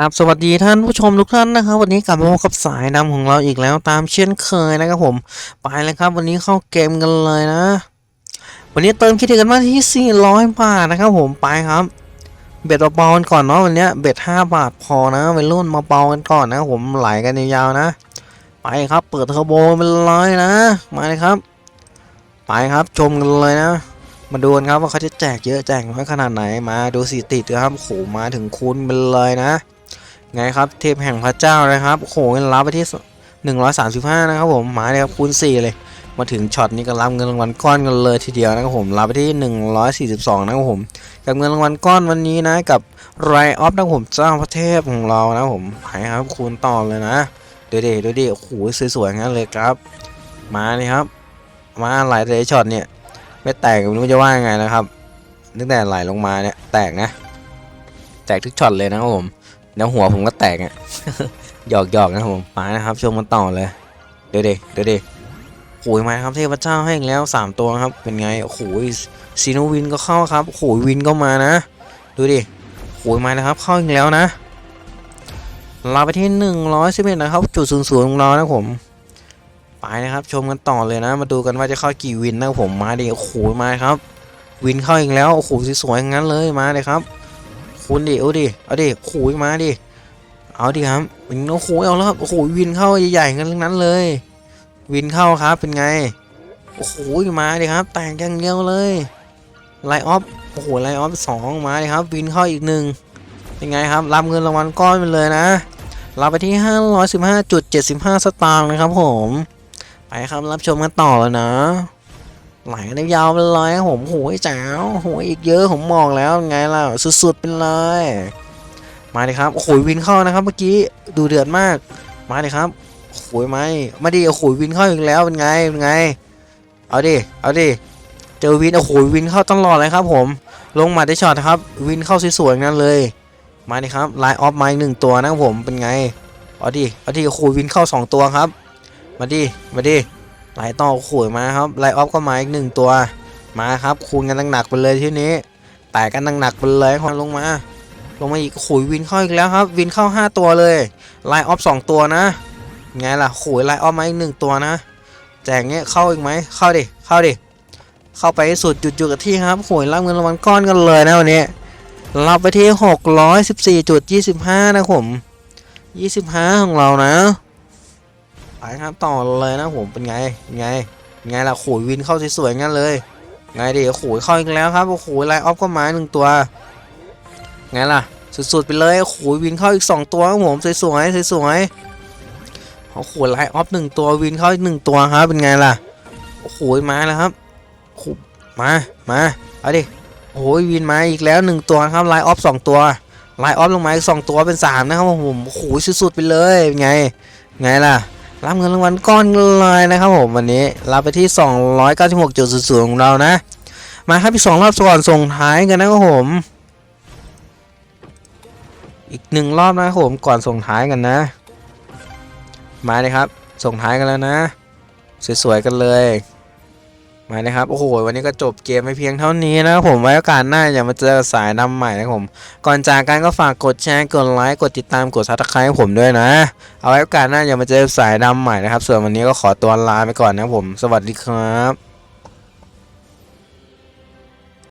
ครับสวัสดีท่านผู้ชมทุกท่านนะครับ วันนี้กลับมาพบกับสายนำของเราอีกแล้วตามเช่นเคยนะครับผม ไปเลยครับ วันนี้เข้าเกมกันเลยนะ วันนี้เติมคิดถึงกันมาที่ 400 บาทนะครับผมไปครับ เบ็ดเบาๆกันก่อนเนาะวันนี้เบ็ด5บาทพอนะวัยรุ่นมาเบากันก่อนนะครับผมไหลกันยาวๆนะ ไปครับ เปิดเทอร์โบไปเลยนะมาเลยครับ ไปครับชมกันเลยนะมาดูกันครับว่าเขาจะแจกเยอะแจกน้อยขนาดไหนมาดูสีติดนะครับโอ้โหมาถึงคูณไปเลยนะ ไงครับเทพแห่งพระเจ้านะครับโอ้โหเงินรับไปที่ 135 นะครับผมมาเลยครับคูณ4 เลย มาถึงช็อตนี้ก็รับเงินรางวัลก้อนกันเลยทีเดียวนะครับผมรับไปที่ 142 นะครับผมกับเงินรางวัลก้อนวันนี้นะกับไรออฟนะครับผมเจ้าพระเทพของเรานะครับผมไปครับคูณต่อเลยนะดูดิดูดิโอ้โหสวยๆงั้นเลยครับ มาเลยครับ มาหลายเลยช็อตเนี่ยไม่แตกไม่รู้จะว่ายังไงนะครับตั้งแต่ไหลลงมาเนี่ยแตกนะแตกทุกช็อตเลยนะครับผม แล้วหัวผมก็แตกอะหยอกหยอกนะผมมานะครับชมกันต่อเลยเดี๋ยวดิเดี๋ยวดิโอ้ยมาครับเทพเจ้าให้อีกแล้วสามตัวครับเป็นไงโอ้โหซีโนวินก็เข้าครับโอ้โหวินก็มานะ ดูดิโอ้ยมานะครับ เข้าอีกแล้วนะเราไปที่หนึ่งร้อยสิบเอ็ดนะครับ จุดศูนย์ศูนย์ของเรานะผมไปนะครับชมกันต่อเลยนะ มาดูกันว่าจะเข้ากี่วินนะผมมาดิโอ้โหมาครับ วินเข้าอีกแล้วโอ้โหสวยๆงั้นเลยมาเลยครับ คุณดิเอาดิเอาดิโอ้ยมาดิเอาดิครับวินโอ้โหเอาแล้วครับโอ้โหวินเข้าใหญ่ๆกันทั้งนั้นเลย วินเข้าครับเป็นไงโอ้โหมาดิครับแต่งอย่างเดียวเลยไลออฟโอ้โหไลออฟสองมาดิครับวินเข้าอีกหนึ่งเป็นไงครับรับเงินรางวัลก้อนไปเลยนะรับไปที่ 515.75 สตางค์นะครับผม ไปครับรับชมกันต่อเลยนะ ไหลกันยาวไปเลยครับผมโหยแจ๋วโหยอีกเยอะผมมองแล้วไงล่ะสุดๆไปเลยมาเลยครับโอ้โหวินเข้านะครับเมื่อกี้ดูเดือดมากมาเลยครับโอ้โหไม่มาดิโอ้โหวินเข้าอีกแล้วเป็นไงเป็นไง เอาดิเอาดิเจอวินโอ้โหวินเข้าตลอดเลยครับผม ลงมาได้ช็อตครับ วินเข้าสวยๆนั่นเลยมาดิครับไลน์ออฟมาอีกหนึ่งตัวนะครับผมเป็นไงเอาดิเอาดิโอ้โหวินเข้าสองตัวครับ มาดิมาดิ ไหลต่อขวยมาครับไลออฟก็มาอีกหนึ่งตัว มาครับคูณกันหนักๆไปเลยที่นี้แตกกันหนักๆไปเลยครับลงมา ลงมาอีกขุยวินเข้าอีกแล้วครับ วินเข้า 5 ตัวเลยไลออฟ2ตัวนะไงล่ะขุยไลออฟมาอีกหนึ่งตัวนะแจกเงี้ยเข้าอีกไหมเข้าดิเข้าดิเข้าไปสุดจุดๆกับที่ครับขุยรับเงินรางวัลก้อนกันเลยนะวันนี้รับไปที่614.25 นะผม 25 ของเรานะ ไปครับต่อเลยนะผมเป็นไงเป็นไงเป็นไงล่ะโขยวินเข้าสวยๆงั้นเลย ไงดิโขยเข้าอีกแล้วครับโอ้โหไลออฟก็มาหนึ่งตัวไงล่ะสุดๆไปเลยโขยวินเข้าอีกสองตัวครับผมสวยๆสวยๆโอ้โหไลออฟหนึ่งตัววินเข้าอีกหนึ่งตัวครับเป็นไงล่ะโอ้โหมาแล้วครับโอ้โหมามาเอาดิโอ้โหวินมาอีกแล้วหนึ่งตัวครับไลออฟสองตัวไลออฟลงมาอีกสองตัวเป็นสามนะครับผมโอ้โหสุดๆไปเลยเป็นไงไงล่ะ รับเงินรางวัลก้อนเลยนะครับผมวันนี้รับไปที่ 296.00ของเรานะ มาครับอีกสองรอบก่อนส่งท้ายกันนะครับผม อีกหนึ่งรอบนะครับผมก่อนส่งท้ายกันนะ มาเลยครับ ส่งท้ายกันแล้วนะ สวยๆกันเลย มาเลยครับ โอ้โห วันนี้ก็จบเกมไปเพียงเท่านี้นะครับผมไว้โอกาสหน้าอย่ามาเจอสายนำใหม่นะครับผม ก่อนจากกันก็ฝากกดแชร์ กดไลค์ กดติดตาม กดซับสไครต์ให้ผมด้วยนะ เอาไว้โอกาสหน้าอย่ามาเจอสายดำใหม่นะครับ ส่วนวันนี้ก็ขอตัวลาไปก่อนนะครับผม สวัสดีครับ